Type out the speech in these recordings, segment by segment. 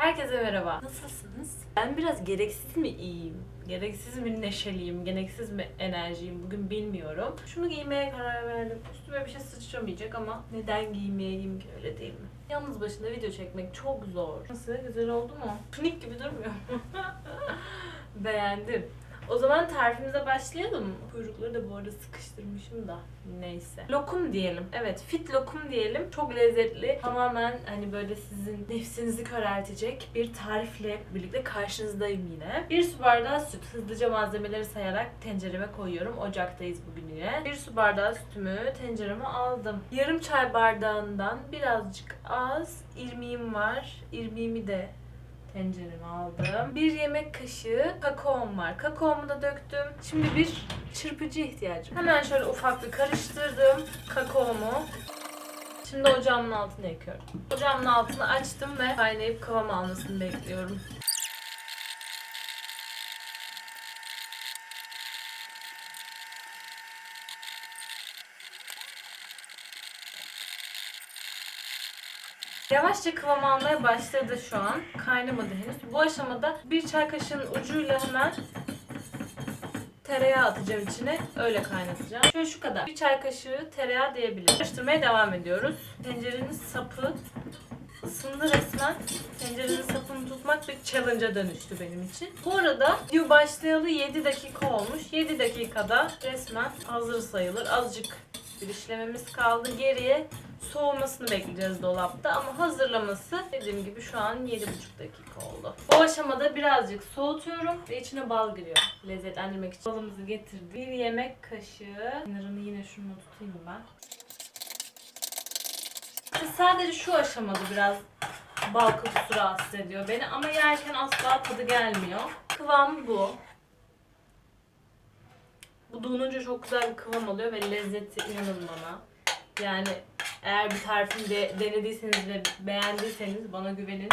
Herkese merhaba. Nasılsınız? Ben biraz gereksiz mi iyiyim? Gereksiz mi neşeliyim? Gereksiz mi enerjiyim? Bugün bilmiyorum. Şunu giymeye karar verdim. Üstüme bir şey sıçramayacak ama neden giymeyeyim ki öyle değil mi? Yalnız başına video çekmek çok zor. Nasıl? Güzel oldu mu? Tunik gibi durmuyor mu? Beğendim. O zaman tarifimize başlayalım? Kuyrukları da bu arada sıkıştırmışım da. Neyse. Lokum diyelim. Evet fit lokum diyelim. Çok lezzetli. Tamamen hani böyle sizin nefsinizi köreltecek bir tarifle birlikte karşınızdayım yine. Bir su bardağı süt. Hızlıca malzemeleri sayarak tencereme koyuyorum. Ocaktayız bugün yine. Bir su bardağı sütümü tencereme aldım. Yarım çay bardağından birazcık az irmiğim var. İrmiğimi de tencereme aldım. Bir yemek kaşığı kakaom var. Kakaomu da döktüm. Şimdi bir çırpıcı ihtiyacım. Hemen şöyle ufak bir karıştırdım kakaomu. Şimdi ocağımın altını yakıyorum. Ocağımın altını açtım ve kaynayıp kıvam almasını bekliyorum. Yavaşça kıvam almaya başladı şu an. Kaynamadı henüz. Bu aşamada bir çay kaşığının ucuyla hemen tereyağı atacağım içine. Öyle kaynatacağım. Şöyle şu kadar. Bir çay kaşığı tereyağı diyebilirim. Karıştırmaya devam ediyoruz. Tencerenin sapı ısındı resmen. Tencerenin sapını tutmak bir challenge'a dönüştü benim için. Bu arada video başlayalı 7 dakika olmuş. 7 dakikada resmen hazır sayılır. Azıcık bir işlememiz kaldı. Geriye soğumasını bekleyeceğiz dolapta ama hazırlaması dediğim gibi şu an 7,5 dakika oldu. Bu aşamada birazcık soğutuyorum ve içine bal giriyor lezzetlendirmek için. Balımızı getirdik. Bir yemek kaşığı. Kenarını yine şunu tutayım ben. İşte sadece şu aşamada biraz bal kokusu rahatsız ediyor beni ama yerken asla tadı gelmiyor. Kıvamı bu. Bu donunca çok güzel bir kıvam oluyor ve lezzeti inanın bana. Yani eğer bir tarifini de denediyseniz ve beğendiyseniz bana güvenin.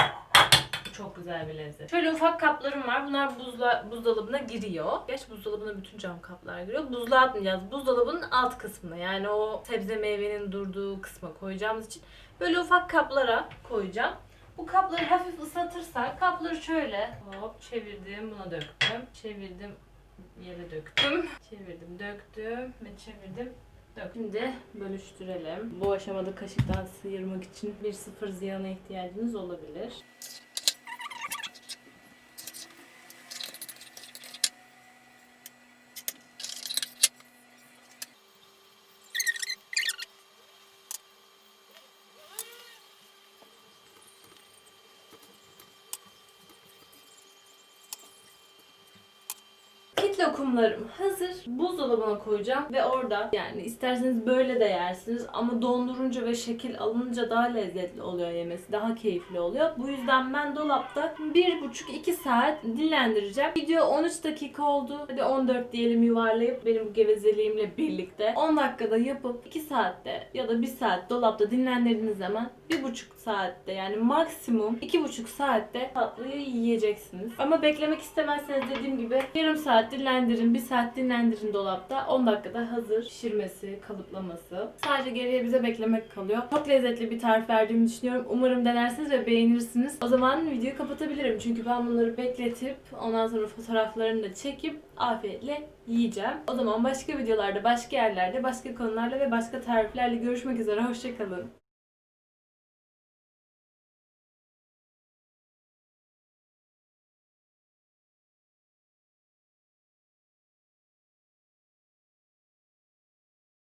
Çok güzel bir lezzet. Şöyle ufak kaplarım var. Bunlar buzla, buzdolabına giriyor. Geç buzdolabına bütün cam kaplar giriyor. Buzluğa atmayacağız. Buzdolabının alt kısmına yani o sebze meyvenin durduğu kısma koyacağımız için böyle ufak kaplara koyacağım. Bu kapları hafif ıslatırsak kapları şöyle hop çevirdim buna döktüm. Çevirdim yere döktüm. Çevirdim döktüm ve çevirdim Dök. Şimdi bölüştürelim. Bu aşamada kaşıktan sıyırmak için bir sıfır ziyana ihtiyacınız olabilir. Lokumlarım hazır. Buzdolabına koyacağım ve orada yani isterseniz böyle de yersiniz ama dondurunca ve şekil alınca daha lezzetli oluyor yemesi. Daha keyifli oluyor. Bu yüzden ben dolapta 1,5-2 saat dinlendireceğim. Video 13 dakika oldu. Hadi 14 diyelim yuvarlayıp benim bu gevezeliğimle birlikte 10 dakikada yapıp 2 saatte ya da 1 saat dolapta dinlendirdiğiniz zaman 1,5 saatte yani maksimum 2,5 saatte tatlıyı yiyeceksiniz. Ama beklemek istemezseniz dediğim gibi yarım saat dinlendirin, 1 saat dinlendirin dolapta. 10 dakikada hazır pişirmesi, kalıplaması. Sadece geriye bize beklemek kalıyor. Çok lezzetli bir tarif verdiğimi düşünüyorum. Umarım denersiniz ve beğenirsiniz. O zaman videoyu kapatabilirim. Çünkü ben bunları bekletip ondan sonra fotoğraflarını da çekip afiyetle yiyeceğim. O zaman başka videolarda, başka yerlerde, başka konularla ve başka tariflerle görüşmek üzere. Hoşçakalın.